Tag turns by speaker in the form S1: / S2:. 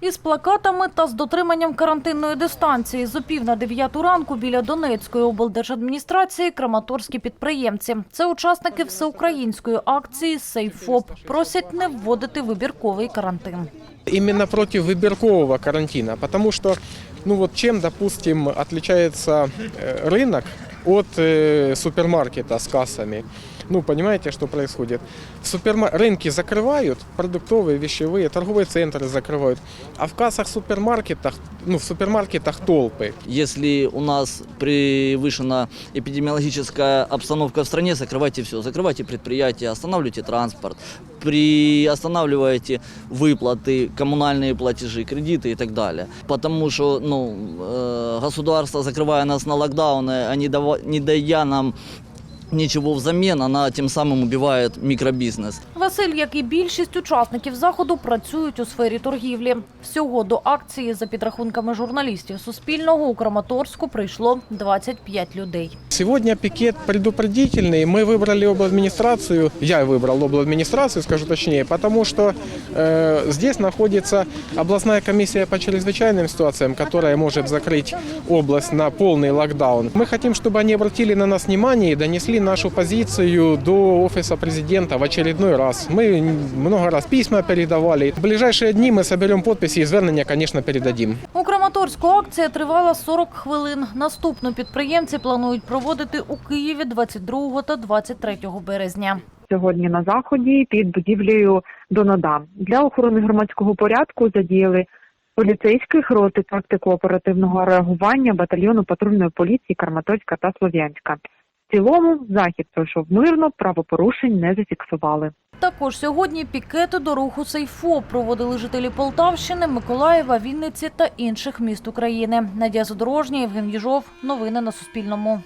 S1: Із плакатами та з дотриманням карантинної дистанції з опів на дев'яту ранку біля Донецької облдержадміністрації краматорські підприємці. Це учасники всеукраїнської акції «Сейфоп». Просять не вводити вибірковий карантин.
S2: Именно против выбиркового карантина, потому что, ну вот чем, допустим, отличается э, рынок от э, супермаркета с кассами. Ну, понимаете, что происходит? В супермар... Рынки закрывают, продуктовые, вещевые, торговые центры закрывают, а в кассах супермаркетах, ну, в супермаркетах толпы.
S3: Если у нас превышена эпидемиологическая обстановка в стране, закрывайте все. Закрывайте предприятия, останавливайте транспорт, приостанавливайте выплаты, коммунальные платежи, кредиты и так далее. Потому что ну, э, государство, закрывая нас на локдауны, дава- не дая нам ничего взамен, она тем самым убивает микробизнес.
S1: Василь, як і більшість учасників заходу, працюють у сфері торгівлі. Всього до акції, за підрахунками журналістів Суспільного, у Краматорську прийшло 25 людей.
S2: Сегодня пикет предупредительный. Мы выбрали обладминистрацию, я выбрал обладминистрацию, скажу точнее, потому что э, здесь находится областная комиссия по чрезвычайным ситуациям, которая может закрыть область на полный локдаун. Мы хотим, чтобы они обратили на нас внимание и донесли нашу позицию до офиса президента в очередной раз. Мы много раз письма передавали. В ближайшие дни мы соберем подписи и звернення, конечно, передадим.
S1: У Краматорську акція тривала 40 хвилин. Наступну підприємці планують проводити у Києві 22 та 23 березня.
S4: сьогодні на заході під будівлею Донода. Для охорони громадського порядку задіяли поліцейських роти тактику оперативного реагування батальйону патрульної поліції Карматорська та Слов'янська. Цілому захід пройшов мирно, правопорушень не зафіксували.
S1: Також сьогодні пікети до руху «Сейфо» проводили жителі Полтавщини, Миколаєва, Вінниці та інших міст України. Надія Задорожня, Євген Єжов. Новини на Суспільному.